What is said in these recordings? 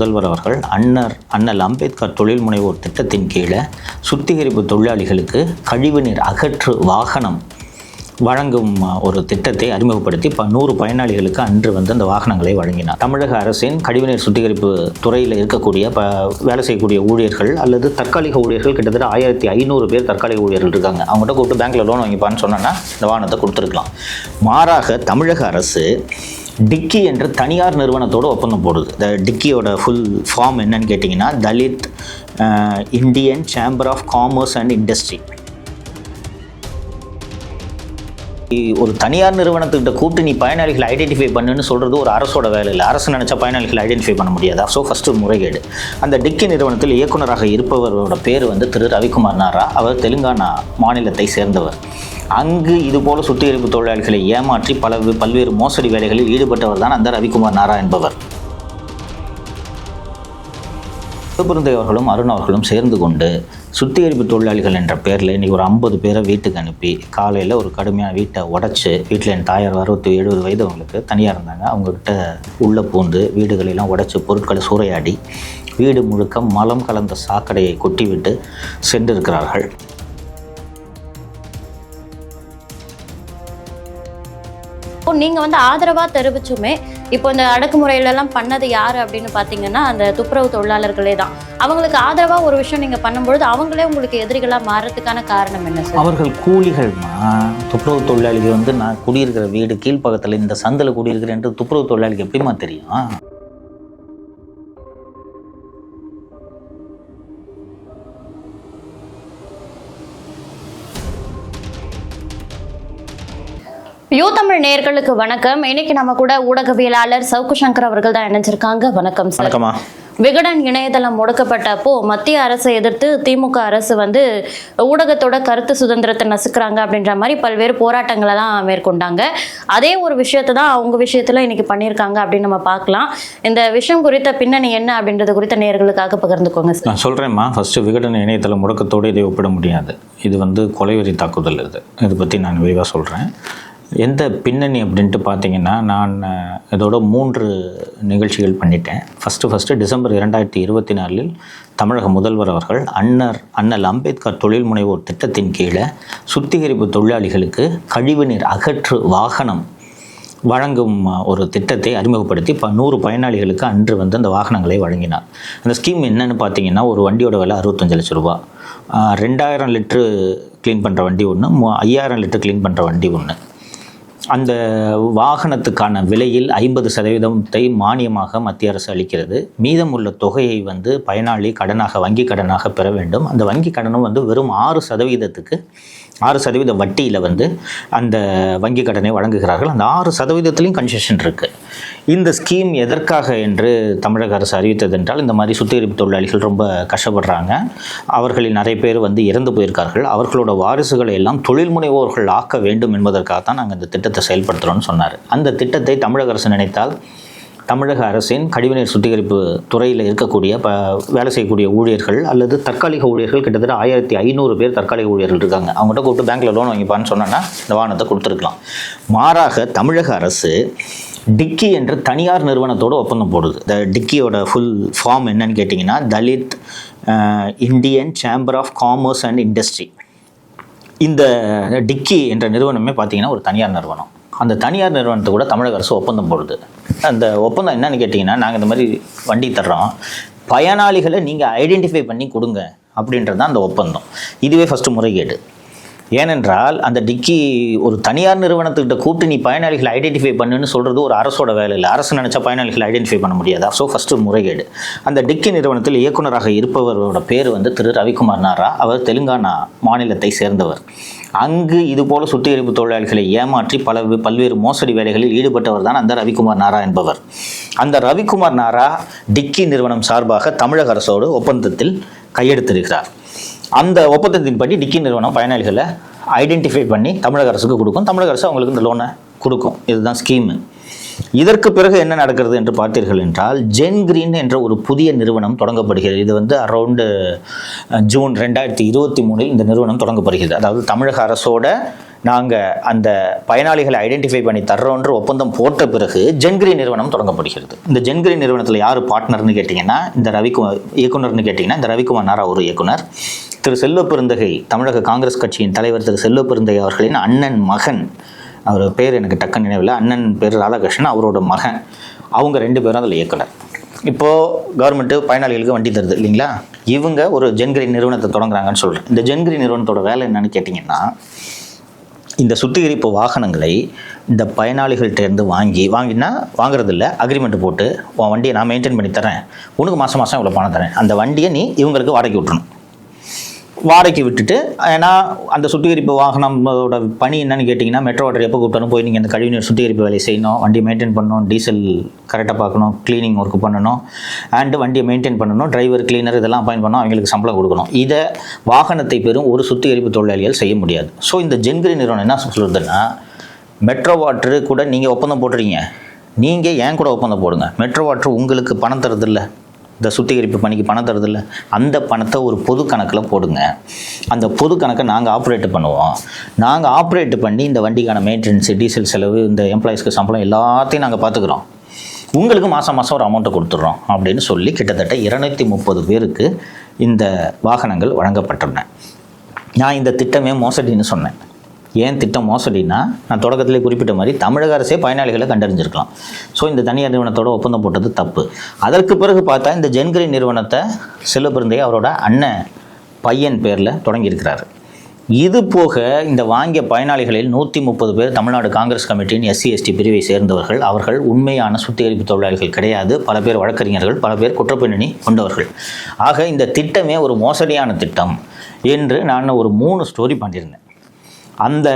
முதல்வர் அவர்கள் அண்ணர் அண்ணல் அம்பேத்கர் தொழில் முனைவோர் திட்டத்தின் கீழே சுத்திகரிப்பு தொழிலாளிகளுக்கு கழிவுநீர் அகற்று வாகனம் வழங்கும் ஒரு திட்டத்தை அறிமுகப்படுத்தி இப்போ நூறு பயனாளிகளுக்கு அன்று வந்து அந்த வாகனங்களை வழங்கினார். தமிழக அரசின் கழிவுநீர் சுத்திகரிப்பு துறையில் இருக்கக்கூடிய ப வேலை செய்யக்கூடிய ஊழியர்கள் அல்லது தற்காலிக ஊழியர்கள் கிட்டத்தட்ட ஆயிரத்தி ஐநூறு பேர் தற்காலிக ஊழியர்கள் இருக்காங்க. அவங்ககிட்ட கூப்பிட்டு பேங்க்கில் லோன் வாங்கிப்பான்னு சொன்னோன்னா இந்த வாகனத்தை கொடுத்துருக்கலாம். மாறாக தமிழக அரசு டிக்கி என்ற தனியார் நிறுவனத்தோடு ஒப்பந்தம் போடுது. இந்த டிக்கியோட ஃபுல் ஃபார்ம் என்னன்னு கேட்டிங்கன்னா Dalit Indian chamber of commerce and industry ஒரு தனியார் நிறுவனத்துக்கிட்ட கூப்பிட்டு நீ பயனாளிகளை ஐடென்டிஃபை பண்ணுன்னு சொல்கிறது ஒரு அரசோட வேலை இல்லை. அரசு நினச்சா பயனாளிகளை ஐடென்டிஃபை பண்ண முடியாதா? ஸோ ஃபஸ்ட்டு முறைகேடு. அந்த டிக்கி நிறுவனத்தில் இயக்குனராக இருப்பவரோட பேர் வந்து திரு. ரவிக்குமார் நாரா. அவர் தெலுங்கானா மாநிலத்தை சேர்ந்தவர். அங்கு இதுபோல சுத்திகரிப்பு தொழிலாளிகளை ஏமாற்றி பல பல்வேறு மோசடி வேலைகளில் ஈடுபட்டவர் தான் அந்த ரவிக்குமார் நாரா என்பவர். சிவபிருந்தை அவர்களும் அருண் அவர்களும் சேர்ந்து கொண்டு சுத்திகரிப்பு தொழிலாளிகள் என்ற பேரில் இன்றைக்கி ஒரு ஐம்பது பேரை வீட்டுக்கு அனுப்பி காலையில் ஒரு கடுமையான வீட்டை உடச்சி வீட்டில் என் தாயார் அறுபத்தி எழுபது வயது அவங்களுக்கு தனியாக இருந்தாங்க. அவங்கக்கிட்ட உள்ளே பூந்து வீடுகளெல்லாம் உடைச்சி பொருட்களை சூறையாடி வீடு முழுக்க மலம் கலந்த சாக்கடையை கொட்டிவிட்டு சென்றிருக்கிறார்கள். இப்போ நீங்க வந்து ஆதரவா தெரிவிச்சுமே இப்போ இந்த அடக்குமுறையில எல்லாம் பண்ணது யாரு அப்படின்னு பாத்தீங்கன்னா அந்த துப்புரவு தொழிலாளர்களே தான். அவங்களுக்கு ஆதரவா ஒரு விஷயம் நீங்க பண்ணும்பொழுது அவங்களே உங்களுக்கு எதிரிகளா மாறதுக்கான காரணம் என்ன சார் அவர்கள் கூலிகள்மா துப்புரவு தொழிலாளிகள் வந்து நான் குடியிருக்கிற வீடு கீழ்ப்பக்கத்தில் இந்த சந்தில் குடியிருக்கிறேன்ட்டு துப்புரவு தொழிலாளிக்கு எப்படிமா தெரியும்? யூ தமிழ் நேயர்களுக்கு வணக்கம். இன்னைக்கு நம்ம கூட ஊடகவியலாளர் சவுக்கு சங்கர் அவர்கள் தான் இணைஞ்சிருக்காங்க. வணக்கம் சார். வணக்கம்மா. விகடன் இணையதளம் முடக்கப்பட்டப்போ மத்திய அரசை எதிர்த்து திமுக அரசு வந்து ஊடகத்தோட கருத்து சுதந்திரத்தை நசுக்கிறாங்க அப்படின்ற மாதிரி பல்வேறு போராட்டங்களை தான் மேற்கொண்டாங்க. அதே ஒரு விஷயத்தை தான் அவங்க விஷயத்துல இன்னைக்கு பண்ணியிருக்காங்க அப்படின்னு நம்ம பார்க்கலாம். இந்த விஷயம் குறித்த பின்னணி என்ன அப்படின்றது குறித்த நேயர்களுக்காக பகிர்ந்துக்கோங்க சார். நான் சொல்கிறேன்மா ஃபஸ்ட்டு விகடன் இணையதள முடக்கத்தோடு இதை ஒப்பிட முடியாது. இது வந்து கொலைவெறி தாக்குதல் இது. இதை பற்றி நான் விரிவாக சொல்கிறேன் எந்த பின்னணி அப்படின்ட்டு பார்த்தீங்கன்னா நான் இதோட மூன்று நிகழ்ச்சிகள் பண்ணிட்டேன். ஃபஸ்ட்டு ஃபஸ்ட்டு டிசம்பர் இரண்டாயிரத்தி இருபத்தி நாலில் தமிழக முதல்வர் அவர்கள் அண்ணர் அண்ணல் அம்பேத்கர் தொழில் முனைவோர் திட்டத்தின் கீழே சுத்திகரிப்பு தொழிலாளிகளுக்கு கழிவுநீர் அகற்று வாகனம் வழங்கும் ஒரு திட்டத்தை அறிமுகப்படுத்தி இப்போ நூறு பயனாளிகளுக்கு அன்று வந்து அந்த வாகனங்களை வழங்கினார். அந்த ஸ்கீம் என்னன்னு பார்த்தீங்கன்னா ஒரு வண்டியோட விலை அறுபத்தஞ்சு லட்ச ரூபா. ரெண்டாயிரம் லிட்ரு க்ளீன் பண்ணுற வண்டி ஒன்று ஐயாயிரம் லிட்டர் க்ளீன் பண்ணுற வண்டி ஒன்று அந்த வாகனத்துக்கான விலையில் ஐம்பது சதவீதத்தை மானியமாக மத்திய அரசு அளிக்கிறது. மீதம் உள்ள தொகையை வந்து பயனாளி கடனாக வங்கி கடனாக பெற வேண்டும். அந்த வங்கி கடனும் வந்து வெறும் ஆறு சதவீதத்துக்கு ஆறு சதவீத வட்டியில் வந்து அந்த வங்கி கடனை வழங்குகிறார்கள். அந்த ஆறு சதவீதத்துலேயும் கன்செஷன் இருக்குது இந்த ஸ்கீம் எதற்காக என்று தமிழக அரசு அறிவித்தது என்றால் இந்த மாதிரி சுத்திகரிப்பு தொழிலாளிகள் ரொம்ப கஷ்டப்படுறாங்க. அவர்களில் நிறைய பேர் வந்து இறந்து போயிருக்கார்கள். அவர்களோட வாரிசுகளை எல்லாம் தொழில் முனைவோர்கள் ஆக்க வேண்டும் என்பதற்காக தான் நாங்கள் இந்த திட்டத்தை செயல்படுத்துகிறோம்னு சொன்னார். அந்த திட்டத்தை தமிழக அரசு நினைத்தால் தமிழக அரசின் கழிவுநீர் சுத்திகரிப்பு துறையில் இருக்கக்கூடிய ப வேலை செய்யக்கூடிய ஊழியர்கள் அல்லது தற்காலிக ஊழியர்கள் கிட்டத்தட்ட ஆயிரத்தி ஐநூறு பேர் தற்காலிக ஊழியர்கள் இருக்காங்க. அவங்ககிட்ட கூப்பிட்டு பேங்க்கில் லோன் வாங்கிப்பான்னு சொன்னோன்னா இந்த வாகனத்தை கொடுத்துருக்கலாம். மாறாக தமிழக அரசு டிக்கி என்று தனியார் நிறுவனத்தோடு ஒப்பந்தம் போடுது. இந்த டிக்கியோட ஃபுல் ஃபார்ம் என்னன்னு கேட்டிங்கன்னா Dalit Indian chamber of commerce and industry இந்த டிக்கி என்ற நிறுவனமே பார்த்தீங்கன்னா ஒரு தனியார் நிறுவனம். அந்த தனியார் நிறுவனத்தை கூட தமிழக அரசு ஒப்பந்தம் போடுது. அந்த ஒப்பந்தம் என்னன்னு கேட்டிங்கன்னா நாங்கள் இந்த மாதிரி வண்டி தர்றோம். பயனாளிகளை நீங்கள் ஐடென்டிஃபை பண்ணி கொடுங்க அப்படின்றது தான் அந்த ஒப்பந்தம். இதுவே ஃபஸ்ட்டு முறைகேடு. ஏனென்றால் அந்த டிக்கி ஒரு தனியார் நிறுவனத்துக்கிட்ட கூப்பிட்டு நீ பயனாளிகளை ஐடென்டிஃபை பண்ணுன்னு சொல்கிறது ஒரு அரசோட வேலை இல்லை. அரசு நினச்சா பயனாளிகளை ஐடென்டிஃபை பண்ண முடியாதா? ஸோ ஃபஸ்ட்டு முறைகேடு. அந்த டிக்கி நிறுவனத்தில் இயக்குனராக இருப்பவரோட பேர் வந்து திரு. ரவிக்குமார் நாரா. அவர் தெலுங்கானா மாநிலத்தை சேர்ந்தவர். அங்கு இதுபோல சுத்திகரிப்பு தொழிலாளிகளை ஏமாற்றி பல பல்வேறு மோசடி வேலைகளில் ஈடுபட்டவர் தான் அந்த ரவிக்குமார் நாரா என்பவர். அந்த ரவிக்குமார் நாரா டிக்கி நிறுவனம் சார்பாக தமிழக அரசோடு ஒப்பந்தத்தில் கையெழுத்திருக்கிறார் அந்த ஒப்பந்தத்தின் படி டிக்கி நிறுவனம் பயனாளிகளை ஐடென்டிஃபை பண்ணி தமிழக அரசுக்கு கொடுக்கும். தமிழக அரசு அவங்களுக்கு இந்த லோனை கொடுக்கும். இதுதான் ஸ்கீமு இதற்கு பிறகு என்ன நடக்கிறது என்று பார்த்தீர்கள் என்றால் ஜென் கிரீன் என்ற ஒரு புதிய நிறுவனம் தொடங்கப்படுகிறது. இது வந்து அரௌண்டு ஜூன் ரெண்டாயிரத்தி இருபத்தி மூணில் இந்த நிறுவனம் தொடங்கப்படுகிறது. அதாவது தமிழக அரசோட நாங்கள் அந்த பயனாளிகளை ஐடென்டிஃபை பண்ணி தர்றோன்ற ஒப்பந்தம் போட்ட பிறகு ஜென்கிரி நிறுவனம் தொடங்கப்படுகிறது. இந்த ஜென்கிரி நிறுவனத்தில் யார் பார்ட்னர்னு கேட்டிங்கன்னா இந்த ரவிக்குமார் இயக்குனர்னு கேட்டிங்கன்னா இந்த ரவிக்குமார் நாரா ஒரு இயக்குனர். திரு செல்வ பெருந்தகை தமிழக காங்கிரஸ் கட்சியின் தலைவர் திரு செல்வ பெருந்தகை அவர்களின் அண்ணன் மகன். அவர் பேர் எனக்கு டக்கு நினைவில் அண்ணன் பேர் ராதாகிருஷ்ணன் அவரோட மகன். அவங்க ரெண்டு பேரும் அதில் இயக்குனர். இப்போது கவர்மெண்ட்டு பயனாளிகளுக்கு வண்டி தருது இல்லைங்களா? இவங்க ஒரு ஜென்கிரி நிறுவனத்தை தொடங்குறாங்கன்னு சொல்கிறேன் இந்த ஜென்கிரி நிறுவனத்தோட வேலை என்னன்னு கேட்டிங்கன்னா இந்த சுத்திகரிப்பு வாகனங்களை இந்த பயனாளிகள்கிட்டேருந்து வாங்கி வாங்கினா வாங்குறது இல்லை அக்ரிமெண்ட் போட்டு உன் வண்டியை நான் மெயின்டைன் பண்ணி தரேன் உனக்கு மாதம் மாதம் இவ்வளோ பணம் தரேன். அந்த வண்டியை நீ இவங்களுக்கு வாடகை விட்டுணும் வாடகைக்கு விட்டுட்டு ஏன்னா அந்த சுத்திகரிப்பு வாகனமோட பணி என்னன்னு கேட்டிங்கன்னா மெட்ரோ வாட்டர் எப்போ கூப்பிட்டாலும் போய் நீங்கள் அந்த கழிவுநீர் சுத்திகரிப்பு வேலையை செய்யணும் வண்டி மெயின்டைன் பண்ணணும் டீசல் கரெக்டாக பார்க்கணும் க்ளீனிங் ஒர்க் பண்ணணும் அண்டு வண்டியை மெயின்டைன் பண்ணணும் டிரைவர் கிளீனர் இதெல்லாம் அப்பாயின் பண்ணணும் அவங்களுக்கு சம்பளம் கொடுக்கணும். இதை வாகனத்தை பெறும் ஒரு சுத்திகரிப்பு தொழிலாளிகள் செய்ய முடியாது. ஸோ இந்த ஜென்கிரி நிறுவனம் என்ன சொல்லுதுன்னா மெட்ரோ வாட்டரு கூட நீங்கள் ஒப்பந்தம் போடுறீங்க நீங்கள் ஏன் கூட ஒப்பந்தம் போடுங்க? மெட்ரோ வாட்டர் உங்களுக்கு பணம் தரதில்லை இந்த சுத்திகரிப்பு பணிக்கு பணம் தருதில்ல அந்த பணத்தை ஒரு பொது கணக்கில் போடுங்க. அந்த பொது கணக்கை நாங்கள் ஆப்ரேட் பண்ணுவோம். நாங்கள் ஆப்ரேட் பண்ணி இந்த வண்டிக்கான மெயின்டெனன்ஸ் டீசல் செலவு இந்த எம்ப்ளாயிஸ்க்கு சம்பளம் எல்லாத்தையும் நாங்கள் பார்த்துக்குறோம் உங்களுக்கு மாதம் மாதம் ஒரு அமௌண்ட்டை கொடுத்துட்றோம் அப்படின்னு சொல்லி கிட்டத்தட்ட இருநூத்தி முப்பது பேருக்கு இந்த வாகனங்கள் வழங்கப்பட்டுள்ளன. நான் இந்த திட்டமே மோசடின்னு சொன்னேன். ஏன் திட்டம் மோசடினா நான் தொடக்கத்திலே குறிப்பிட்ட மாதிரி தமிழக அரசே பயனாளிகளை கண்டறிஞ்சிருக்கலாம். ஸோ இந்த தனியார் நிறுவனத்தோட ஒப்பந்தம் போட்டது தப்பு. அதற்கு பிறகு பார்த்தா இந்த ஜென்கிரி நிறுவனத்தை செல்லப்பிருந்தைய அவரோட அண்ணன் பையன் பேரில் தொடங்கியிருக்கிறாரு. இது போக இந்த வாங்கிய பயனாளிகளில் நூற்றி முப்பது பேர் தமிழ்நாடு காங்கிரஸ் கமிட்டியின் எஸ்சி எஸ்டி பிரிவை சேர்ந்தவர்கள். அவர்கள் உண்மையான சுத்திகரிப்பு தொழிலாளிகள் கிடையாது. பல பேர் வழக்கறிஞர்கள் பல பேர் குற்றப்பின்னணி கொண்டவர்கள். ஆக இந்த திட்டமே ஒரு மோசடியான திட்டம் என்று நான் ஒரு மூணு ஸ்டோரி பண்ணியிருந்தேன். அந்த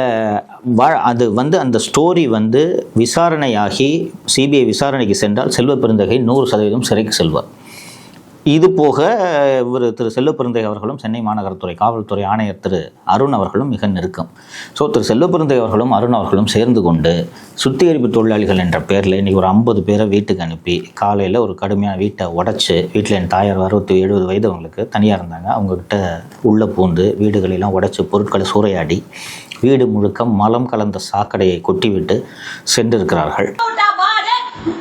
வ அது வந்து அந்த ஸ்டோரி வந்து விசாரணையாகி சிபிஐ விசாரணைக்கு சென்றால் செல்வ பெருந்தகை நூறு சதவீதம் சிறைக்கு செல்வார். இது போக இவர் திரு செல்வ பெருந்தகை அவர்களும் சென்னை மாநகரத்துறை காவல்துறை ஆணையர் திரு அருண் அவர்களும் மிக நெருக்கம். ஸோ திரு செல்வ பெருந்தகை அவர்களும் அருண் அவர்களும் சேர்ந்து கொண்டு சுத்திகரிப்பு தொழிலாளிகள் என்ற பேரில் இன்றைக்கி ஒரு ஐம்பது பேரை வீட்டுக்கு அனுப்பி காலையில் ஒரு கடுமையான வீட்டை உடச்சி வீட்டில் என் தாயார் அறுபத்தி எழுபது வயது அவங்களுக்கு தனியாக இருந்தாங்க. அவங்கக்கிட்ட உள்ளே பூந்து வீடுகளெல்லாம் உடைச்சி பொருட்களை சூறையாடி வீடு முழுக்க மலம் கலந்த சாக்கடையை கொட்டிவிட்டு சென்றிருக்கிறார்கள் விட்டா பாரு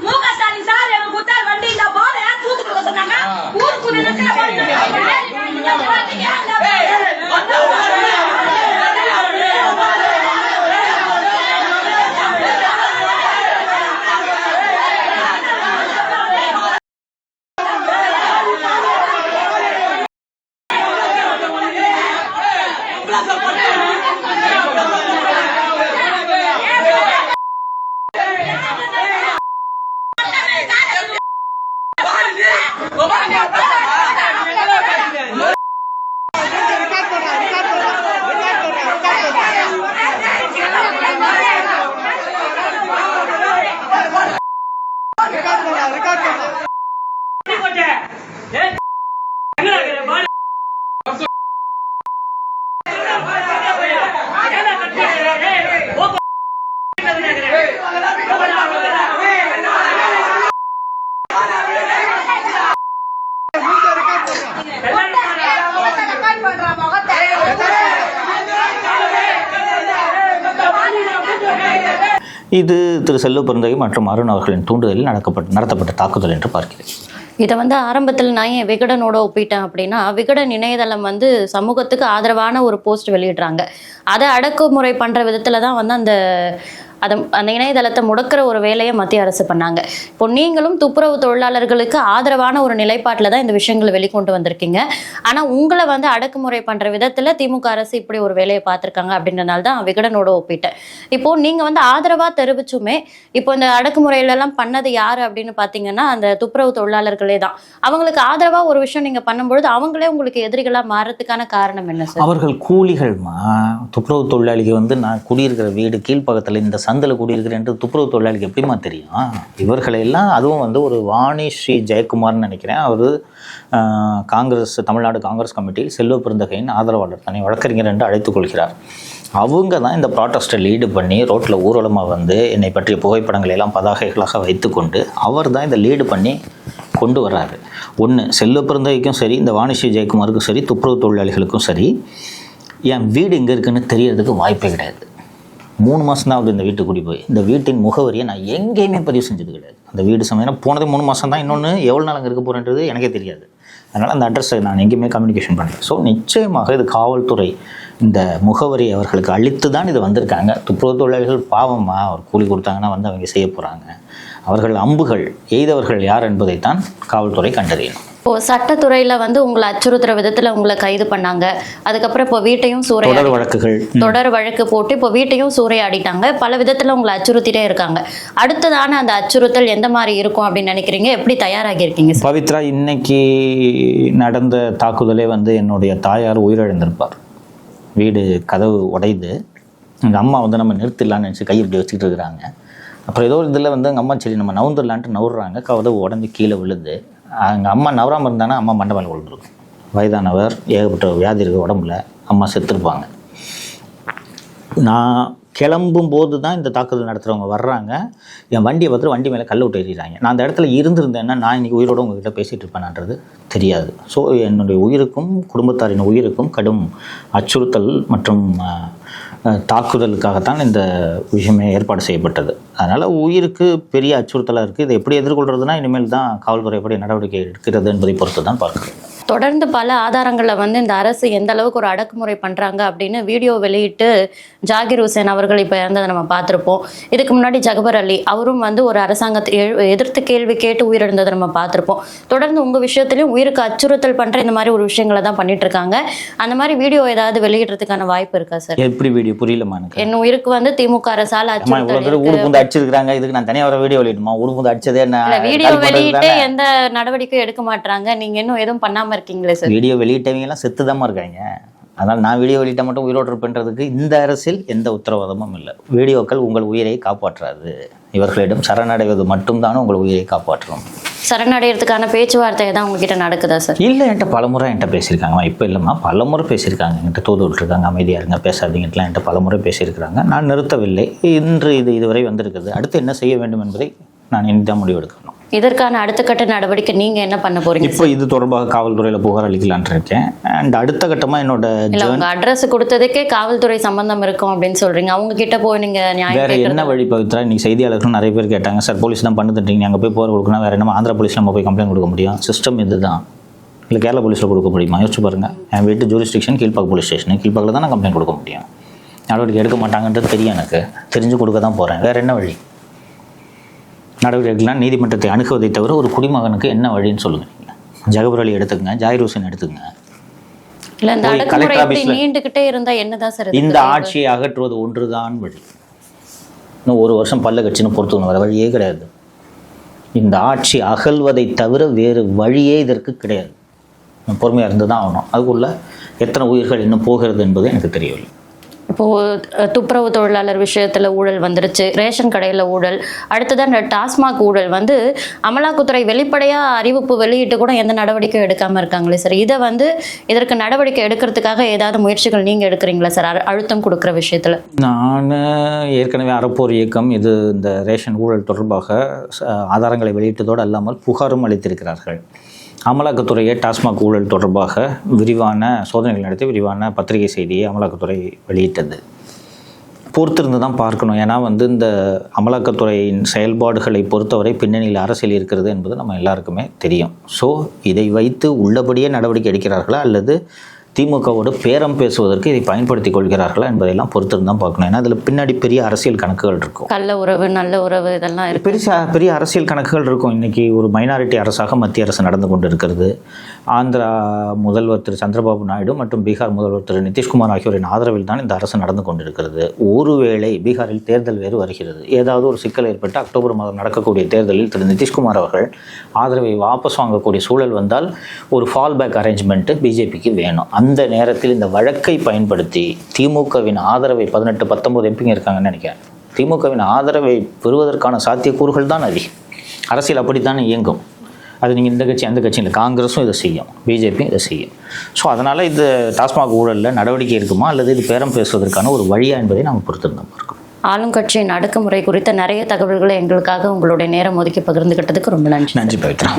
மு க ஸ்டாலின் சார் எனக்கு கொடுத்தாரு வண்டி இந்த பாரு தூத்துக்கு வர சொன்னாங்க ஊருக்கு நினைக்கிற பாரு இந்த பாருங்க அந்த இது திரு செல்வ பெருந்தகை மற்றும் அருண் அவர்களின் தூண்டுதலில் நடக்கப்பட்ட நடத்தப்பட்ட தாக்குதல் என்று பார்க்கிறேன். இதை வந்து ஆரம்பத்தில் நான் ஏன் விகடனோட ஒப்பிட்டேன் அப்படின்னா விகடன் இணையதளம் வந்து சமூகத்துக்கு ஆதரவான ஒரு போஸ்ட் வெளியிடுறாங்க. அதை அடக்குமுறை பண்ணுற விதத்தில் தான் வந்து அந்த அதை அந்த இணையதளத்தை முடக்கிற ஒரு வேலையை மத்திய அரசு பண்ணாங்க. இப்போ நீங்களும் துப்புரவு தொழிலாளர்களுக்கு ஆதரவான ஒரு நிலைப்பாட்டில் தான் இந்த விஷயங்களை வெளிக்கொண்டு வந்திருக்கீங்க. ஆனால் உங்களை வந்து அடக்குமுறை பண்ணுற விதத்தில் திமுக அரசு இப்படி ஒரு வேலையை பார்த்துருக்காங்க அப்படின்றனால தான் விகடனோட ஒப்பிட்டேன். இப்போ நீங்கள் வந்து ஆதரவாக தெரிவிச்சுமே இப்போ இந்த அடக்குமுறையிலலாம் பண்ணது யார் அப்படின்னு பார்த்தீங்கன்னா அந்த துப்புரவு தொழிலாளர்களே தான். அவங்களுக்கு ஆதரவாக ஒரு விஷயம் நீங்கள் பண்ணும்பொழுது அவங்களே உங்களுக்கு எதிரிகளாக மாறதுக்கான காரணம் என்ன சார்? அவர்கள் கூலிகள்மா துப்புரவு தொழிலாளிகள் வந்து நான் குடியிருக்கிற வீடு கீழ்ப்பக்கத்தில் இந்த சந்தில் குடியிருக்கிறேன் என்று துப்புரவு தொழிலாளிக்கு எப்படிமா தெரியும்? இவர்களெல்லாம் அதுவும் வந்து ஒரு வாணி ஸ்ரீ ஜெயக்குமார்னு நினைக்கிறேன். அவர் காங்கிரஸ் தமிழ்நாடு காங்கிரஸ் கமிட்டியில் செல்வ பெருந்தகையின் ஆதரவாளர். தன்னை வழக்கறிஞர் என்று அழைத்துக் கொள்கிறார். அவங்க தான் இந்த ப்ராட்டஸ்ட்டை லீடு பண்ணி ரோட்டில் ஊர்வலமாக வந்து என்னை பற்றிய புகைப்படங்களை எல்லாம் பதாகைகளாக வைத்துக்கொண்டு அவர் தான் இதை லீடு பண்ணி கொண்டு வர்றாரு. ஒன்று செல்வ பிறந்தகைக்கும் சரி இந்த வாணிஸ்ரீ ஜெயக்குமாருக்கும் சரி துப்புரவு தொழிலாளிகளுக்கும் சரி என் வீடு எங்கே இருக்குன்னு தெரியறதுக்கு வாய்ப்பே கிடையாது. மூணு மாதம் தான் ஆகுது இந்த வீட்டு கூடி போய். இந்த வீட்டின் முகவரியை நான் எங்கேயுமே பதிவு செஞ்சது கிடையாது. அந்த வீடு சமயம் ஏன்னா மூணு மாதம் தான். இன்னொன்று எவ்வளோ நாள் அங்கே இருக்க போகிறேன்றது எனக்கே தெரியாது. அதனால் அந்த அட்ரஸை நான் எங்கேயுமே கம்யூனிகேஷன் பண்ணேன் ஸோ நிச்சயமாக இது காவல்துறை இந்த முகவரி அவர்களுக்கு அளித்து தான் இது வந்திருக்காங்க. துப்புரவு தொழிலாளிகள் பாவமாக அவர் கூலி கொடுத்தாங்கன்னா வந்து அவங்க செய்ய போகிறாங்க அவர்கள் அம்புகள் எய்தவர்கள் யார் என்பதைத்தான் காவல்துறை கண்டறியணும். இப்போ சட்டத்துறையில வந்து உங்களை அச்சுறுத்துற விதத்துல உங்களை கைது பண்ணாங்க. அதுக்கப்புறம் இப்போ வீட்டையும் தொடர் சூறையாடி வழக்குகள் தொடர் வழக்கு போட்டு இப்போ வீட்டையும் சூறையாடிட்டாங்க. பல விதத்துல உங்களை அச்சுறுத்திட்டே இருக்காங்க. அடுத்ததான அந்த அச்சுறுத்தல் எந்த மாதிரி இருக்கும் அப்படின்னு நினைக்கிறீங்க? எப்படி தயாராகி இருக்கீங்க பவித்ரா இன்னைக்கு நடந்த தாக்குதலே வந்து என்னுடைய தாயார் உயிரிழந்திருப்பார். வீடு கதவு உடையுது எங்கள் அம்மா வந்து நம்ம நிறுத்திடலான்னு நினச்சி கை இப்படி வச்சுக்கிட்டு இருக்கிறாங்க. அப்புறம் ஏதோ ஒரு இதில் வந்து எங்கள் அம்மா சரி நம்ம நவுந்துடலான்ட்டு நவுறாங்க. கதவு உடஞ்சி கீழே விழுது எங்கள் அம்மா நவராமல் இருந்தாங்கன்னா அம்மா மண்டபம் மேலே வயதானவர் ஏகப்பட்ட வியாதி இருக்குது உடம்புல அம்மா செத்துருப்பாங்க. நான் கிளம்பும் போது தான் இந்த தாக்குதல் நடத்துகிறவங்க வர்றாங்க. என் வண்டியை பார்த்துட்டு வண்டி மேலே கல் விட்டு எறிகிறாங்க நான் அந்த இடத்துல இருந்திருந்தேன்னா நான் இன்றைக்கி உயிரோட உங்ககிட்ட பேசிகிட்டு இருப்பேனான்றது தெரியாது. ஸோ என்னுடைய உயிருக்கும் குடும்பத்தாரின் உயிருக்கும் கடும் அச்சுறுத்தல் மற்றும் தாக்குதலுக்காகத்தான் இந்த விஷயமே ஏற்பாடு செய்யப்பட்டது. அதனால் உயிருக்கு பெரிய அச்சுறுத்தலாக இருக்குது இதை எப்படி எதிர்கொள்கிறதுனா இனிமேல் தான் காவல்துறை எப்படி நடவடிக்கை எடுக்கிறது என்பதை பொறுத்து தான் பார்க்கணும். தொடர்ந்து பல ஆதாரங்களில் வந்து இந்த அரசு எந்த அளவுக்கு ஒரு அடக்குமுறை பண்ணுறாங்க அப்படின்னு வீடியோ வெளியிட்டு ஜாகிர் ஹுசேன் அவர்கள் இப்போ இறந்ததை நம்ம பார்த்துருப்போம். இதுக்கு முன்னாடி ஜகபர் அலி அவரும் வந்து ஒரு அரசாங்கத்தை எதிர்த்து கேள்வி கேட்டு உயிரிழந்ததை நம்ம பார்த்துருப்போம். தொடர்ந்து உங்கள் விஷயத்துலையும் உயிருக்கு அச்சுறுத்தல் பண்ணுற இந்த மாதிரி ஒரு விஷயங்களை தான் பண்ணிட்டு இருக்காங்க. அந்த மாதிரி வீடியோ ஏதாவது வெளியிடுறதுக்கான வாய்ப்பு இருக்கா சார்? எப்படி வீடியோ? புரியலமா என் உயிருக்கு வந்து திமுக அரசால் அச்சுறுத்தல் அடிச்சிருக்காங்க இதுக்கு நான் தனியாக வர வீடியோ வெளியிடுமா ஊருக்கு அடிச்சதே என்ன வீடியோ வெளியிட்டு? எந்த நடவடிக்கையும் எடுக்க மாட்டாங்க நீங்க இன்னும் எதுவும் பண்ணாம இருக்கீங்களே சார் வீடியோ வெளியிட்டவங்க எல்லாம் செத்துதாம்மா இருக்காங்க. அதனால் நான் வீடியோ வெளியிட்ட மட்டும் உயிரோடு இருப்பேன்றதுக்கு இந்த அரசில் எந்த உத்தரவாதமும் இல்லை. வீடியோக்கள் உங்கள் உயிரை காப்பாற்றாது. இவர்களிடம் சரணடைவது மட்டும்தான் உங்கள் உயிரை காப்பாற்றும் சரணடைகிறதுக்கான பேச்சுவார்த்தை தான் உங்ககிட்ட நடக்குதா சார் இல்லை என்கிட்ட பலமுறை என்கிட்ட பேசியிருக்காங்கம்மா இப்போ இல்லைம்மா பலமுறை பேசியிருக்காங்க. என்கிட்ட தூது விட்டுருக்காங்க அமைதியாக இருங்க பேசாதீங்கட்டுலாம் என்கிட்ட பலமுறை பேசியிருக்கிறாங்க. நான் நிறுத்தவில்லை. இன்று இது இதுவரை வந்திருக்குது அடுத்து என்ன செய்ய வேண்டும் என்பதை நான் இனிதான் முடிவெடுக்கணும். இதற்கான அடுத்த கட்ட நடவடிக்கை நீங்க என்ன பண்ண போறீங்க இப்போ இது தொடர்பாக காவல்துறையில் புகார் அளிக்கலான்ட்டு இருக்கேன். அண்ட் அடுத்த கட்டமாக என்னோட உங்க அட்ரஸ் கொடுத்ததுக்கே காவல்துறை சம்பந்தம் இருக்கும் அப்படின்னு சொல்றீங்க. அவங்க கிட்ட போய் நீங்க வேற என்ன வழி பவித்ரா? இன்னைக்கு செய்தியாளர்கள் நிறைய பேர் கேட்டாங்க. சார் போலீஸ் தான் பண்ணுதுன்றீங்க அங்கே போய் போகிற கொடுக்கணும் வேற என்ன? ஆந்திரா போலீஸ் நம்ம போய் கம்ப்ளைண்ட் கொடுக்க முடியும். சிஸ்டம் இதுதான். இல்லை கேரளா போலீஸில் கொடுக்க முடியுமா? யோசிச்சு பாருங்க. என் வீட்டு ஜூரிஸ்டிக்ஷன் கீழ்பாக் போலீஸ் ஸ்டேஷன் கீழ்பாக்கில் தான் நான் கம்ப்ளைண்ட் கொடுக்க முடியும். நடவடிக்கை எடுக்க மாட்டாங்கன்றது தெரியும் எனக்கு. தெரிஞ்சு கொடுக்க தான் போகிறேன் வேற என்ன வழி? நடவடிக்கை எடுக்கலாம் நீதிமன்றத்தை அணுகுவதை தவிர ஒரு குடிமகனுக்கு என்ன வழின்னு சொல்லுங்க. நீங்கள் ஜகபர் அலி எடுத்துக்கங்க ஜாகிர் ஹுசேன் எடுத்துக்கங்க. இந்த? ஆட்சியை அகற்றுவது ஒன்றுதான் வழி. இன்னும் ஒரு வருஷம் பல்ல கட்சின்னு பொறுத்துக்கணும் வேற வழியே கிடையாது. இந்த ஆட்சி அகல்வதை தவிர வேறு வழியே இதற்கு கிடையாது. பொறுமையாக இருந்து தான் ஆகணும். அதுக்குள்ள எத்தனை உயிர்கள் இன்னும் போகிறது என்பது எனக்கு தெரியவில்லை. இப்போது துப்புரவு தொழிலாளர் விஷயத்தில் ஊழல் வந்துருச்சு ரேஷன் கடையில் ஊழல். அடுத்ததாக இந்த டாஸ்மாக் ஊழல் வந்து அமலாக்கத்துறை வெளிப்படையாக அறிவிப்பு வெளியிட்டு கூட எந்த நடவடிக்கையும் எடுக்காமல் இருக்காங்களே சார். இதை வந்து இதற்கு நடவடிக்கை எடுக்கிறதுக்காக ஏதாவது முயற்சிகள் நீங்கள் எடுக்கிறீங்களா சார் அழுத்தம் கொடுக்குற விஷயத்தில்? நான் ஏற்கனவே அறப்போர் இயக்கம் இது இந்த ரேஷன் ஊழல் தொடர்பாக ஆதாரங்களை வெளியிட்டதோடு அல்லாமல் புகாரும் அளித்திருக்கிறார்கள். அமலாக்கத்துறையை டாஸ்மாக் ஊழல் தொடர்பாக விரிவான சோதனைகள் நடத்தி விரிவான பத்திரிகை செய்தியை அமலாக்கத்துறை வெளியிட்டது. பொறுத்திருந்து தான் பார்க்கணும். ஏன்னா வந்து இந்த அமலாக்கத்துறையின் செயல்பாடுகளை பொறுத்தவரை பின்னணியில் அரசியல் இருக்கிறது என்பது நம்ம எல்லாருக்குமே தெரியும். ஸோ இதை வைத்து உள்ளபடியே நடவடிக்கை எடுக்கிறார்களா அல்லது திமுகவோடு பேரம் பேசுவதற்கு இதை பயன்படுத்திக் கொள்கிறார்களா என்பதையெல்லாம் பொறுத்திருந்து தான் பார்க்கணும். ஏன்னா அதில் பின்னாடி பெரிய அரசியல் கணக்குகள் இருக்கும். கள்ள உறவு நல்ல உறவு இதெல்லாம் பெரிய பெரிய அரசியல் கணக்குகள் இருக்கும். இன்னைக்கு ஒரு மைனாரிட்டி அரசாக மத்திய அரசு நடந்து கொண்டு இருக்கிறது ஆந்திரா முதல்வர் திரு சந்திரபாபு நாயுடு மற்றும் பீகார் முதல்வர் திரு நிதிஷ்குமார் ஆகியோரின் ஆதரவில் தான் இந்த அரசு நடந்து கொண்டிருக்கிறது. ஒருவேளை பீகாரில் தேர்தல் வேறு வருகிறது. ஏதாவது ஒரு சிக்கல் ஏற்பட்டு அக்டோபர் மாதம் நடக்கக்கூடிய தேர்தலில் திரு நிதிஷ்குமார் அவர்கள் ஆதரவை வாபஸ் வாங்கக்கூடிய சூழல் வந்தால் ஒரு ஃபால் பேக் அரேஞ்ச்மெண்ட்டு பிஜேபிக்கு வேணும். அந்த நேரத்தில் இந்த வழக்கை பயன்படுத்தி திமுகவின் ஆதரவை பதினெட்டு பத்தொன்பது எம்பிங்க இருக்காங்கன்னு நினைக்கிறேன். திமுகவின் ஆதரவை பெறுவதற்கான சாத்தியக்கூறுகள் தான் அதிகம் அரசியல் அப்படித்தான் இயங்கும். அது நீங்கள் இந்த கட்சி அந்த கட்சி இல்லை. காங்கிரஸும் இதை செய்யும். பிஜேபியும் இதை செய்யும். ஸோ அதனால் இது டாஸ்மாக் ஊழலில் நடவடிக்கை இருக்குமா அல்லது இது பேரம் பேசுவதற்கான ஒரு வழியா என்பதை நாம் பொறுத்திருந்தோம். பார்க்கணும் ஆளுங்கட்சியின் அடக்குமுறை குறித்த நிறைய தகவல்களை எங்களுக்காக உங்களுடைய நேரம் ஒதுக்கி பகிர்ந்துகிட்டதுக்கு ரொம்ப நன்றி. நன்றி பவித்ரா.